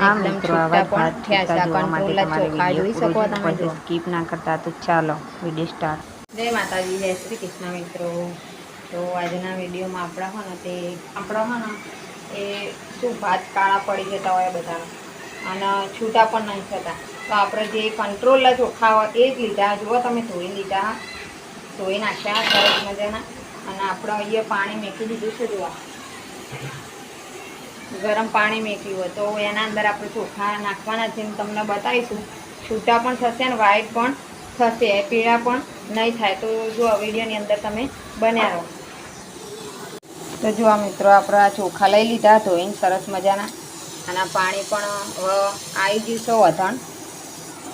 હા મિત્રો આવા ભાત જોવા માટે તમારે વીડિયો પૂરો જોવો સ્કીપ ના કરતા તો ચાલો વીડિયો સ્ટાર્ટ જય માતાજી જય શ્રી કૃષ્ણ મિત્રો. તો આજના વિડીયોમાં આપણા હોય ને તે આપણા હોય ને એ શું ભાત કાળા પડી જતા હોય બધાના અને છૂટા પણ નહીં થતા. તો આપણે જે કંટ્રોલના ચોખા હોય એ જ લીધા. જુઓ તમે ધોઈ લીધા. ધોઈ નાખ્યા સરસ મજાના. અને આપણે અહીંયા પાણી મેકી દીધું છે જોવા ગરમ પાણી મેક્યું હોય તો એના અંદર આપણે ચોખા નાખવાના છે તમને બતાવીશું. છૂટા પણ થશે અને વ્હાઈટ પણ થશે, પીળા પણ નહીં થાય. તો જો વિડીયોની અંદર તમે રહો. તો જો આ મિત્રો, આપણે આ ચોખા લઈ લીધા, ધોઈને સરસ મજાના. અને પાણી પણ આવી ગયું છે વધણ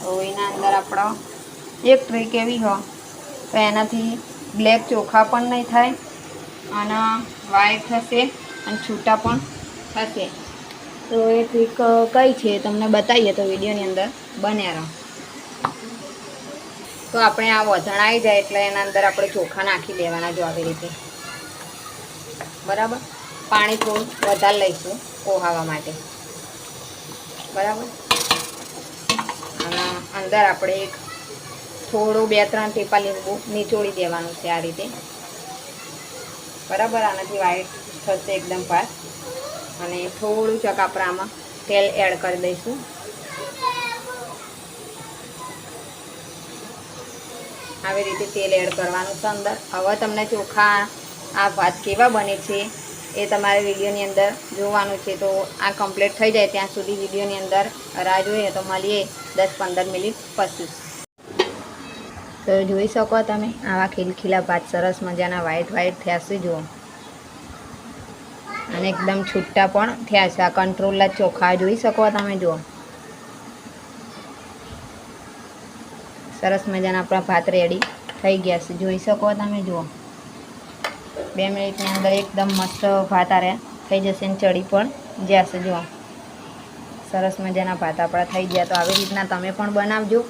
તો એના અંદર આપણો એક ટ્રીક એવી હો તો એનાથી બ્લેક ચોખા પણ નહીં થાય. અને વ્હાઈટ થશે અને છૂટા પણ થશે. તો એ ટ્રીક કઈ છે તમને બતાવીએ તો વિડીયોની અંદર. બન્યા રહો. તો આપણે આ વધણ આવી જાય એટલે એના અંદર આપણે ચોખા નાખી દેવાના જો આવી રીતે. બરાબર? પાણી થોડું વધારે લઈશું પોહાવા માટે. બરાબર? અને અંદર આપણે એક થોડું બે ત્રણ ટીપા લીંબુ નીચોડી દેવાનું છે આ રીતે. બરાબર? આનાથી વાઈટ થશે એકદમ ફાસ્ટ અને થોડું ચક આમાં તેલ એડ કરી દઈશું. આવી રીતે તેલ એડ કરવાનું છે અંદર. હવે તમને ચોખા આ ભાત કેવા બને છે એ તમારે વિડીયોની અંદર જોવાનું છે. તો આ કમ્પ્લીટ થઈ જાય ત્યાં સુધી વિડીયોની અંદર રાહ જોઈએ તો મળીએ દસ પંદર મિનિટ પછી. તો જોઈ શકો તમે આવા ખીલખીલા ભાત સરસ મજાના વ્હાઈટ વ્હાઈટ થયા છે, જુઓ. અને એકદમ છૂટા પણ થયા છે. આ કંટ્રોલના ચોખા જોઈ શકો તમે, જુઓ. સરસ મજાના આપણા ભાત રેડી થઈ ગયા છે. જોઈ શકો તમે, જુઓ. બે મિનિટની અંદર એકદમ મસ્ત ભાત આરે થઈ જશે ને ચડી પણ જશે જુઓ. સરસ મજાના ભાત આપણા થઈ ગયા. તો આવી રીતના તમે પણ બનાવજો.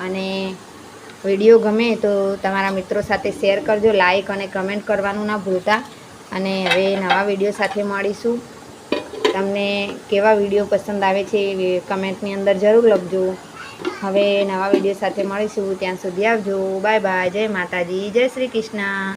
અને વીડિયો ગમે તો તમારા મિત્રો સાથે શેર કરજો. લાઈક અને કમેન્ટ કરવાનું ના ભૂલતા. અને હવે નવા વીડિયો સાથે મળીશું. તમને કેવા વીડિયો પસંદ આવે છે એ કમેન્ટની અંદર જરૂર લખજો. હવે નવા વીડિયો સાથે મળીશું. ત્યાં સુધી આવજો. Bye bye. જય માતાજી. જય શ્રી કૃષ્ણ.